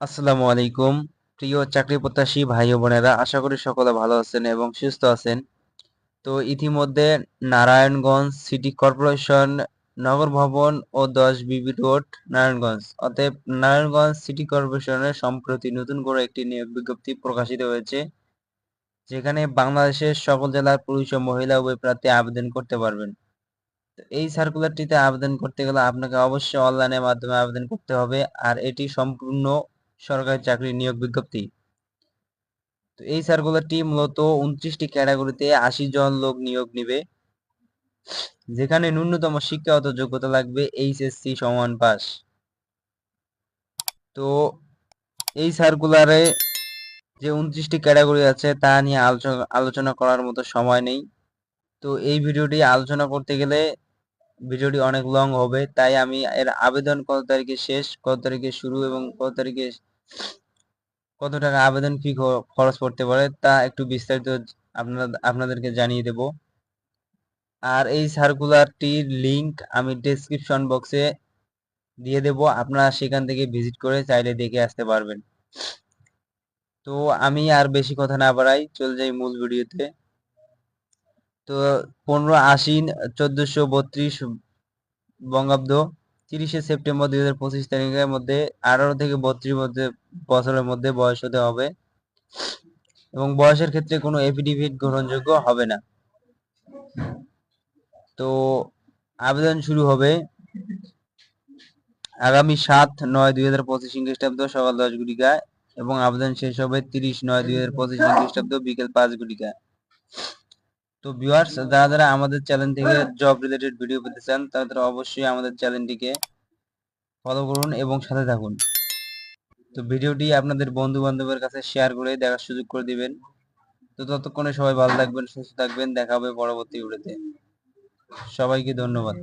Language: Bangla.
আসসালামু আলাইকুম। প্রিয় চাকরি প্রত্যাশী ভাই বোনেরা, আশা করি সকলে ভালো আছেন এবং সুস্থ আছেন। তো ইতিমধ্যে নারায়ণগঞ্জ সিটি কর্পোরেশন নগর ভবন ও দশ বিবি রোড, নারায়ণগঞ্জ। অতএব নারায়ণগঞ্জ সিটি কর্পোরেশনের সম্প্রতি নতুন করে একটি নিয়োগ বিজ্ঞপ্তি প্রকাশিত হয়েছে, যেখানে বাংলাদেশের সকল জেলার পুরুষ ও মহিলা উভয় প্রার্থী আবেদন করতে পারবেন। এই সার্কুলারটিতে আবেদন করতে গেলে আপনাকে অবশ্যই অনলাইনের মাধ্যমে আবেদন করতে হবে, আর এটি সম্পূর্ণ সরকারি চাকরি নিয়োগ বিজ্ঞপ্তি। তো এই সার্কুলারটি মূলত উনত্রিশটি ক্যাটাগরিতে আশি জন লোক নিয়োগ নিবে। যেখানে ন্যূনতম শিক্ষাগত যোগ্যতা লাগবে এইচএসসি সমান পাস। তো এই সার্কুলারে যে উনত্রিশটি ক্যাটাগরি আছে, তা নিয়ে আলোচনা আলোচনা করার মতো সময় নেই। তো এই ভিডিওটি আলোচনা করতে গেলে ভিডিওটি অনেক লং হবে, তাই আমি এর আবেদন কত তারিখে শেষ, কত তারিখে শুরু এবং কত তারিখে কত টাকা আবেদন ফি খরচ পড়তে পারে তা একটু বিস্তারিত আপনারা, আপনাদেরকে জানিয়ে দেব। আর এই সার্কুলারটির লিংক আমি ডেসক্রিপশন বক্সে দিয়ে দেব, আপনারা সেখান থেকে ভিজিট করে চাইলে দেখে আসতে পারবেন। তো আমি আর বেশি কথা না বাড়াই, চলে যাই মূল ভিডিওতে। তো পনেরো আশ্বিন চোদ্দশো বত্রিশ বঙ্গাব্দ তিরিশে সেপ্টেম্বর দুই হাজার পঁচিশ তারিখের মধ্যে আঠারো থেকে বত্রিশ মধ্যে বছরের মধ্যে বয়স হতে হবে। এবং বয়সের ক্ষেত্রে কোনো এফিডেভিট গ্রহণযোগ্য হবে না। তো আবেদন শুরু হবে আগামী সাত নয় দুই হাজার পঁচিশ খ্রিস্টাব্দ সকাল দশ ঘটিকায় এবং আবেদন শেষ হবে তিরিশ নয় দুই হাজার পঁচিশ খ্রিস্টাব্দ বিকেল পাঁচ ঘটিকায় তো ভিউয়ার্স যারা যারা আমাদের চ্যানেল থেকে জব রিলেটেড ভিডিও পেতে চান, তারা অবশ্যই আমাদের চ্যানেলটিকে ফলো করুন এবং সাথে থাকুন। তো ভিডিওটি আপনাদের বন্ধু বান্ধবের কাছে শেয়ার করে দেখার সুযোগ করে দিবেন। তো ততক্ষণে সবাই ভালো থাকবেন, সুস্থ থাকবেন। দেখা হবে পরবর্তী ভিডিওতে সবাইকে ধন্যবাদ।